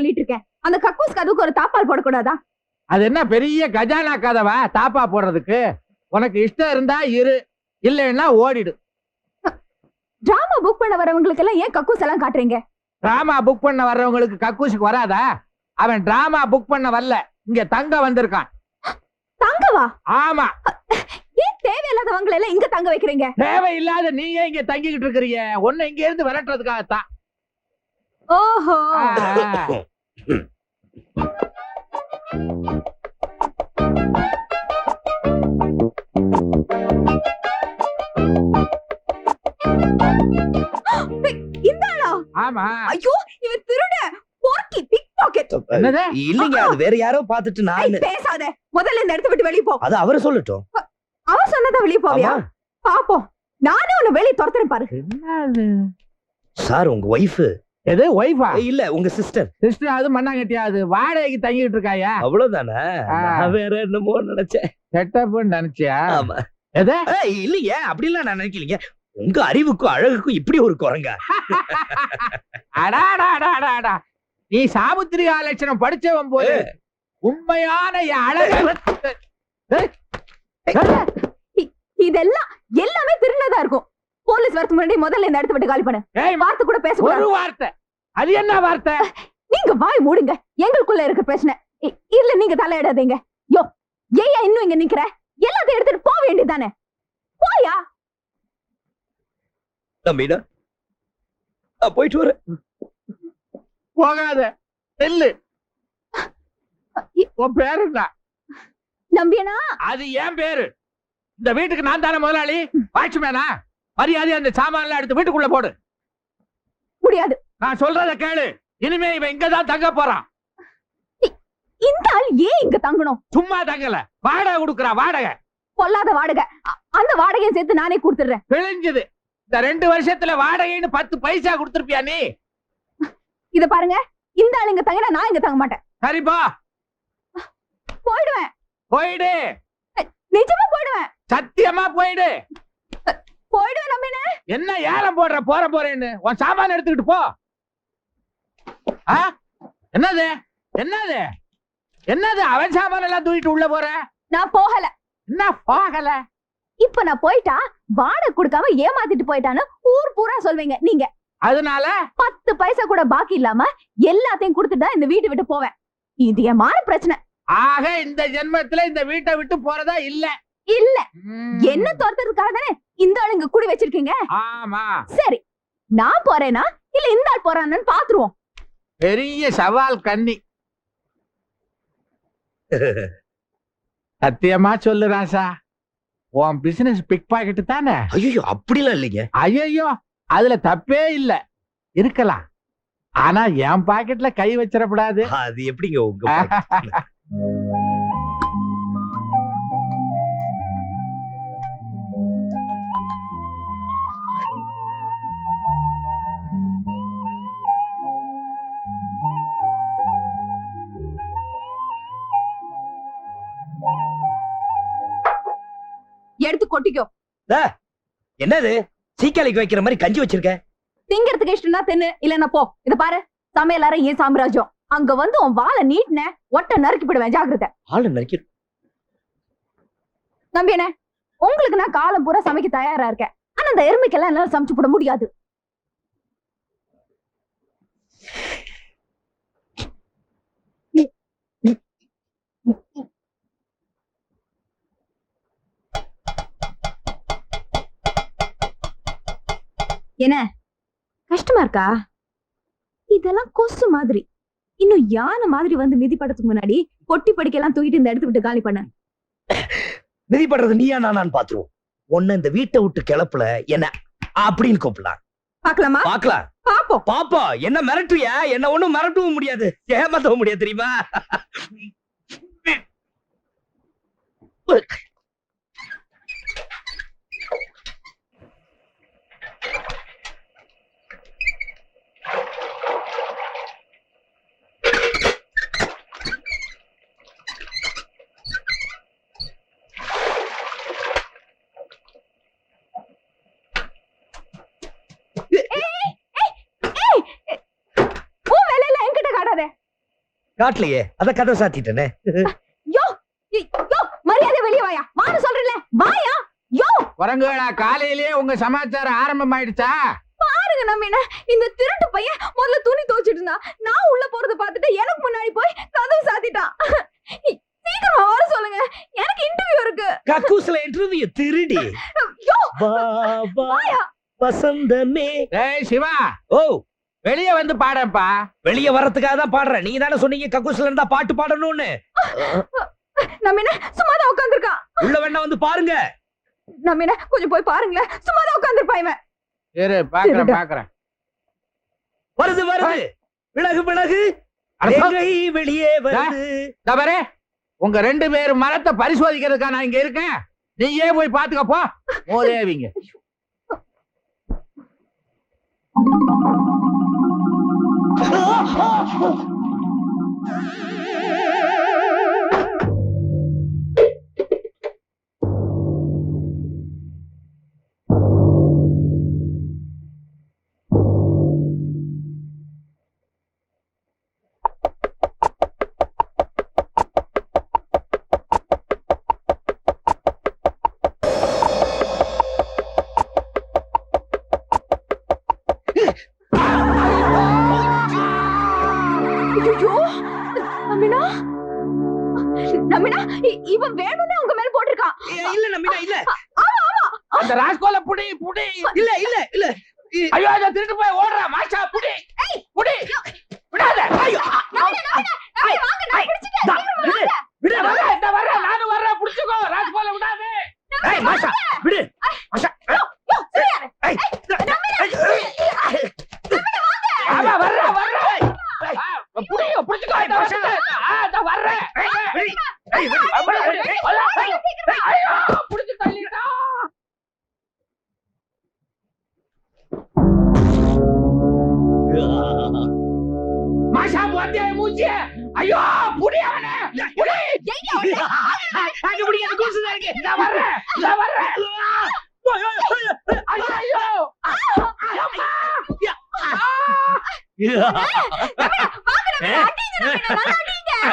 சொல்லிட்டு இருக்கேன் அந்த கக்கூஸ் கதவுக்கு ஒரு தாப்பால் போடக்கூடாதா? அது என்ன பெரிய கஜானா கதவா தாப்பா போடுறதுக்கு? உனக்கு இஷ்டம் இருந்தா இரு இல்லைன்னா ஓடிடு. டிராமா புக் பண்ண வரவங்களுக்கு எல்லாம் ஏன் கக்கூஸ் எல்லாம் காட்டுறீங்க? டிராமா புக் பண்ண வர்றவங்களுக்கு கக்கூசுக்கு வராதா? அவன் டிராமா புக் பண்ண வரல. இங்க தங்க வந்திருக்கான். தங்கவா? ஆமா. ஏன் தேவையில்லாதவங்களை எல்லாம் இங்க தங்க வைக்கிறீங்க? தேவையில்லாத நீங்க இங்க தங்கிக்கிட்டு இருக்கிறீங்க ஒண்ணு இங்க இருந்து விரட்டுறதுக்காகத்தான். ஓஹோ. ஆமா. ஐயோ இவன் திருட போர்க்கி பிக் பாக்கெட். இல்லைங்க அது வேற யாரோ பாத்துட்டு நான். பேசாத. முதல்ல இந்த இடத்த விட்டு வெளிய போ. அது அவரு சொல்லட்டும். அவன் சொன்னதா வெளிய போவியா. பாப்போம். நானே உன்னை வெளிய துரத்துறேன் பாரு. என்னது? சார் உங்க ஒய்ஃப் எது ஒய்ஃபா இல்ல உங்க சிஸ்டர் சிஸ்டர் அது மண்ணாங்கட்டியா அது வாடகைக்கு தங்கிட்டு இருக்காயா? அவ்வளவுதானே? வேற என்னமோ நினைச்சேன். செட்டப்னு நினைச்சியா? ஆமா. எது? இல்லையே அப்படிலாம் நான் நினைக்கலீங்க. உங்க அறிவுக்கும் அழகுக்கும் இப்படி ஒரு குரங்கா. அடாடாடாடாடா நீ சாமுத்திரிகா லட்சணம் படிச்சவன் போது உண்மையான அழகு இதெல்லாம் எல்லாமே திருநதா இருக்கும். போலீஸ் வரதுக்கு முன்னாடி முதல்ல இந்த இடத்த விட்டு காலி பண்ணு. ஏய், வார்த்தை கூட ஒரு பேசக்கூடாது வார்த்தை. அது என்ன வார்த்தை? நீங்க வாய் மூடுங்க. எங்களுக்குள்ள இருக்க பிரச்சனை. இல்ல நீங்க தலையிடாதீங்க. யோ ஏயா இன்னும் இங்க நிக்கிற? எல்லாத்தையும் எடுத்துட்டு போக வேண்டியதானே போயா தம்பிடா நான் போயிட்டு வரேன். போகாத. செல்லு. உன் பேரு நம்பியனா? அது என் பேரு. இந்த வீட்டுக்கு நான் தானே முதலாளி? வாட்ச்மேனா? மரியாதை அந்த சாமான் எல்லாம் எடுத்து வீட்டுக்குள்ள போடு. முடியாது. நான் சொல்றத கேளு. இனிமே இவன் இங்கதான் தங்க போறான். இந்த ஆள் ஏன் இங்க தங்கணும்? சும்மா தங்கல. வாடகை கொடுக்குறா வாடகை. பொல்லாத வாடகை. அந்த வாடகையை சேர்த்து நானே கொடுத்துடுறேன். பிழிஞ்சுது இந்த ரெண்டு வருஷத்துல வாடகைன்னு பத்து பைசா கொடுத்துருப்பியா நீ? இத பாருங்க. இந்த ஆள் இங்க தங்கினா நான் இங்க தங்க மாட்டேன். சரிப்பா போயிடுவேன். போயிடு. நிஜமா போயிடுவேன். சத்தியமா போயிடு. போயிடுவேன் நம்பின என்ன? ஏலம் போடுற போற போறேன்னு? உன் சாமான எடுத்துக்கிட்டு போ. ஆ? என்னது? என்னது? என்னது? அவன் சாமான எல்லாம் தூக்கிட்டு உள்ள போற? நான் போகல. என்ன போகல? இப்ப நான் போயிட்டா வாடகை கொடுக்காம ஏமாத்திட்டு போயிட்டான்னு ஊர் பூரா சொல்வீங்க நீங்க. அதனால? பத்து பைசா கூட பாக்கி இல்லாம எல்லாத்தையும் கொடுத்துட்டு தான் இந்த வீட்டை விட்டு போவேன். இது என் மான பிரச்சனை. ஆக இந்த ஜென்மத்துல இந்த வீட்டை விட்டு போறதா இல்ல. இல்ல. என்ன துரத்துறதுக்காக தானே இந்த ஆள் இங்க கூடி வச்சிருக்கீங்க? ஆமா. சரி நான் போறேனா? இல்ல இந்த ஆள் போறான்னு பாத்துருவோம். பெரிய சவால் கன்னி சத்தியமா சொல்லு ராசா. உன் பிசினஸ் பிக் பாக்கெட் தானே? ஐயோ அப்படிலாம் இல்லைங்க. ஐயோ அதுல தப்பே இல்ல. இருக்கலாம். ஆனா என் பாக்கெட்ல கை வச்சிடக்கூடாது. அது எப்படிங்க உங்க கொட்டிக்கோ. என்னது? சீக்காளிக்கு வைக்கிற மாதிரி கஞ்சி வச்சிருக்க? திங்கிறதுக்கு இஷ்டம்னா தின்னு. இல்லன்னா போ. இத பாரு. சமையல் ஏன் சாம்ராஜ்யம்? அங்க வந்து உன் வாழை நீட்டின ஒட்ட நறுக்கி போடுவேன். ஜாக்கிரதை. ஆளு நறுக்கி நம்பியனே உங்களுக்கு நான் காலம் பூரா சமைக்க தயாரா இருக்கேன். ஆனா அந்த எருமைக்கெல்லாம் என்னால சமைச்சு போட முடியாது. என்ன? கஷ்டமா இருக்கா? இதெல்லாம் கொசு மாதிரி. இன்னும் யானை மாதிரி வந்து மிதிப்படத்துக்கு முன்னாடி பொட்டி படிக்கெல்லாம் தூக்கிட்டு இந்த இடத்த விட்டு காலி பண்ண. மிதிப்படுறது நீயா நானான்னு பாத்துருவோம். உன்னை இந்த வீட்டை விட்டு கிளப்புல என்ன அப்படின்னு கூப்பிடலாம். பாக்கலாமா? பாக்கலாம். பாப்போம். பாப்பா என்ன மிரட்டுறியா என்ன ஒண்ணும் மிரட்டவும் முடியாது. ஏமாத்தவும் முடியாது தெரியுமா உன் வேலையில என்கிட்ட காட்டாத காட்டலையே அத கதை சாத்திட்டேனே. யோ யோ, மரியாதை வெளிய வாயா. வான்னு சொல்றேன்ல. வாயா யோ. குரங்குகளா காலையிலேயே உங்க சமாச்சாரம் ஆரம்பம் ஆயிடுச்சா பாருங்க நம்ம என்ன இந்த திருட்டு பையன் முதல்ல துணி துவைச்சிட்டு இருந்தான் நான் உள்ள போறத பார்த்துட்டு எனக்கு முன்னாடி போய் கதவு சாத்திட்டான் சீக்கிரமா வர சொல்லுங்க. எனக்கு இன்டர்வியூ இருக்கு. கக்கூஸ்ல இன்டர்வியூ திருடி. யோ. வா வா. வசந்தமே. ஏய் சிவா. ஓ. வெளியே வந்து பாடப்பா வெளிய வர்றதுக்காக தான் பாடுறேன். நீங்க தானே சொன்னீங்க கக்கூஸ்ல இருந்தா பாட்டு பாடணும்னு. நம்ம என்ன சும்மா தான் உட்காந்துருக்கான் உள்ள வேணா வந்து பாருங்க. நம்ம என்ன கொஞ்சம் போய் பாருங்களேன். சும்மா தான் உட்காந்துருப்பான் இவன். இரு பாக்குறேன். பாக்குறேன். வருது வருது. விலகு விலகு. வெளியே வருது? பாரு. உங்க ரெண்டு பேரும் மரத்தை பரிசோதிக்கிறதுக்கா நான் இங்க இருக்கேன். நீயே போய் பாத்துக்க போ. மோதேவிங்க. ஐயோ. 啊啊啊 ஐயோ புடி அவனே புடி அங்க பிடி, இருக்கு. வர்றேன் வர்றேன் ஐயோ ஐயோ அம்மா.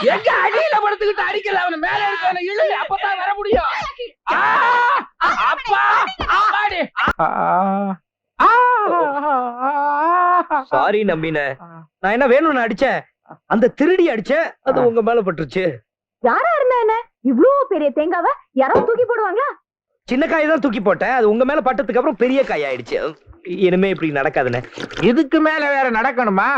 எங்க அடியில படுத்துக்கிட்டு அடிக்கல அவன. மேல இருக்கவன இழு அப்பதான் வர முடியும். அப்பா. அம்மாடி. சாரி நம்பின. நான் என்ன வேணும்னு அடிச்சேன்? அந்த திருடி அடிச்சேன் அது உங்க மேல பட்டுருச்சு. யாரா இருந்தா என்ன? இவ்ளோ பெரிய தேங்காவ யாராவது தூக்கி போடுவாங்களா? சின்ன காய் தான் தூக்கி போட்டேன். அது உங்க மேல பட்டதுக்கு அப்புறம் பெரிய காய் ஆயிடுச்சு. இனிமே இப்படி நடக்காதுண்ணே இதுக்கு மேல வேற நடக்கணுமா?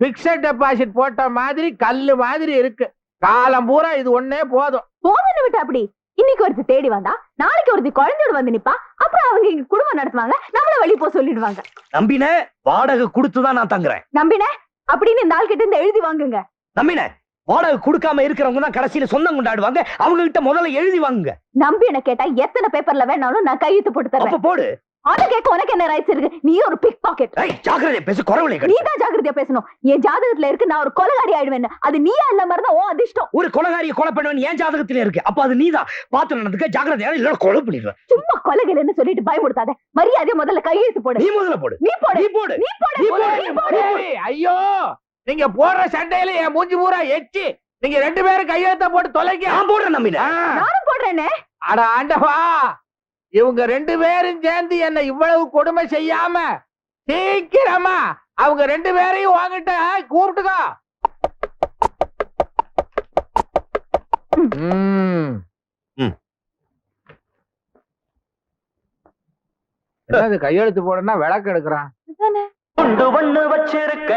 பிக்சட் டெபாசிட் போட்ட மாதிரி கல்லு மாதிரி இருக்கு. காலம் பூரா இது ஒண்ணே போதும். போதுன்னு விட்டு அப்படி? இன்னைக்கு ஒருத்தி தேடி வந்தா நாளைக்கு ஒருத்தி குழந்தையோட வந்து நிப்பா அப்புறம் அவங்க இங்க குடும்பம் நடத்துவாங்க நம்மள வெளிய போக சொல்லிடுவாங்க. நம்பின வாடகை கொடுத்துதான் நான் தங்குறேன். நம்பின? அப்படின்னு இந்த ஆள் கிட்ட இருந்து எழுதி வாங்குங்க. நம்பின? வாடகை கொடுக்காம இருக்கிறவங்க தான் கடைசியில சொந்தம் கொண்டாடுவாங்க. அவங்க கிட்ட முதல்ல எழுதி வாங்குங்க. நம்பி என்ன கேட்டா எத்தனை பேப்பர்ல வேணாலும் நான் கையெழுத்து போட்டு தரேன். போடு. அத கேட்க உனக்கு என்ன ரைட்ஸ் இருக்கு? நீ ஒரு பிக் பாக்கெட் ஜாக்கிரதை பேசு குறவளை நீ தான் ஜாக்கிரதையா பேசணும். என் ஜாதகத்துல இருக்கு நான் ஒரு கொலகாரி ஆயிடுவேன் அது நீயா இல்ல மாதிரி தான் ஓ அதிர்ஷ்டம். ஒரு கொலகாரியை கொலை பண்ணுவேன் ஏன் ஜாதகத்திலே இருக்கு. அப்ப அது பாத்து நடந்துக்க இல்ல கொலை பண்ணிடுவேன். சும்மா கொலைகள்னு சொல்லிட்டு பயமுடுத்தாத. மரியாதையா முதல்ல கையெழுத்து போடு. நீ முதல்ல போடு. நீ போடு. நீ போடு. நீ போடு. நீ போடு. நீ ஐயோ. நீங்க போடுற சண்டையில என் மூஞ்சி பூரா எச்சி. நீங்க ரெண்டு பேரும் கையெழுத்த போட்டு தொலைங்க நான் போடுறேன் நம்பின. ஆ. நானும் போடுறேனே. அட ஆண்டவா. இவங்க ரெண்டு பேரும் சேர்ந்து என்ன இவ்வளவு கொடுமை செய்யாம சீக்கிரமா அவங்க ரெண்டு பேரையும் வாங்கிட்ட கூப்பிட்டுக்கோ. என்னது கையெழுத்து போடனா விளக்கு எடுக்கிறான். கொண்டு வச்சிருக்க.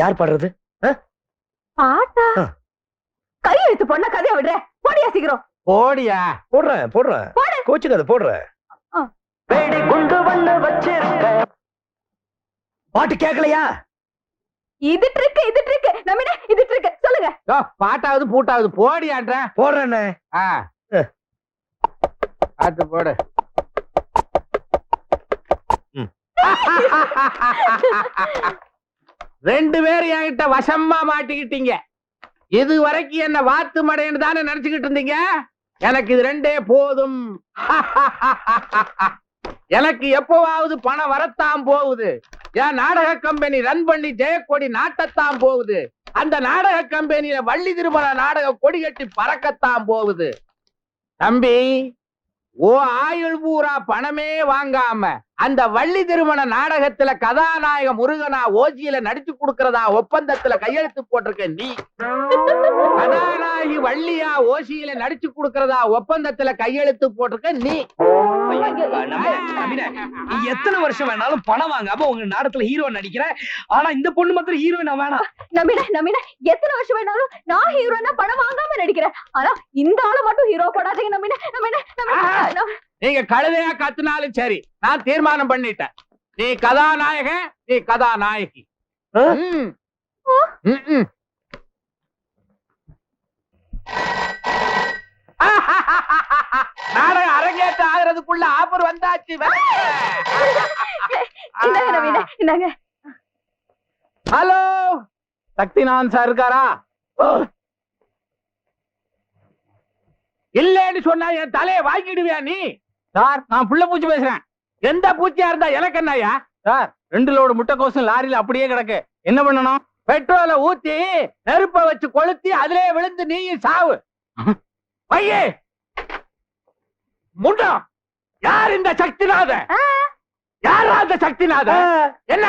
யார் பாடுறது? பாட்டா. கையெழுத்து போடனா கதையை விடுற போடியா சீக்கிரம். போடியா? போடுறேன் போடுறேன் போடு. கோச்சுக்காத போடுறேன். வேடி குண்டு பண்ண வச்சிருக்க. பாட்டு கேட்கலையா இது ட்ரிக் இது ட்ரிக் நம்பின இது ட்ரிக் சொல்லுங்க. யோ, பாட்டாவது பூட்டாவது போடியான்ற. போடுறேண்ணே ஆ. பார்த்து போடு. ரெண்டு பேரும் என்கிட்ட வசமா மாட்டிக்கிட்டீங்க. இது வரைக்கும் என்ன வாத்து மடைன்னு தானே நினைச்சுக்கிட்டு இருந்தீங்க? எனக்கு இது ரெண்டே போதும். எனக்கு எப்பவாவது பணம் வரத்தான் போகுது. என் நாடக கம்பெனி ரன் பண்ணி ஜெயக்கொடி நாட்டத்தான் போகுது. அந்த நாடக கம்பெனியில வள்ளி திருமண நாடக கொடி கட்டி பறக்கத்தான் போகுது. தம்பி ஓ ஆயுள் பூரா பணமே வாங்காம அந்த வள்ளி திருமண நாடகத்துல கதாநாயக முருகனா ஓஜியில நடிச்சு கொடுக்கறதா ஒப்பந்தத்துல கையெழுத்து போட்டிருக்க நீ. கதாநாயகி வள்ளியா ஓசியில நடிச்சு கொடுக்கறதா ஒப்பந்தத்துல கையெழுத்து போட்டிருக்க நீ. எத்தனை வருஷம் வேணாலும் பணம் வாங்காம உங்க நாடகத்துல ஹீரோ நடிக்கிற? ஆனா இந்த பொண்ணு மாத்திரம் ஹீரோயின் வேணாம். நம்பின நம்பின எத்தனை வருஷம் வேணாலும் நான் ஹீரோனா படம் வாங்காம நடிக்கிறேன். ஆனா இந்த ஆளை மட்டும் ஹீரோ போடாதீங்க நம்பின நம்பின நம்பின நீங்க கழுதையா கத்துனாலும் சரி நான் தீர்மானம் பண்ணிட்டேன். நீ கதாநாயகன் நீ கதாநாயகி. நாடகம் அரங்கேற்றம் ஆகுறதுக்குள்ள ஆஃபர் வந்தாச்சு ஹலோ? சக்திநாதன் சார் இருக்காரா? இல்லன்னு சொன்னா என் தலையை வாங்கிடுவியா நீ? சார் நான் புள்ள பூச்சி பேசுறேன். எந்த பூச்சியா இருந்தா எனக்கு என்னய்யா? சார் ரெண்டு லோடு முட்டைக்கோசும் லாரியில அப்படியே கிடக்கு. என்ன பண்ணணும்? பெட்ரோலை ஊத்தி நெருப்ப வச்சு கொளுத்தி அதிலே விழுந்து நீயும் சாவு. பையே! முண்டம் யார் இந்த சக்திநாதன் யாரா அந்த சக்திநாதன் என்ன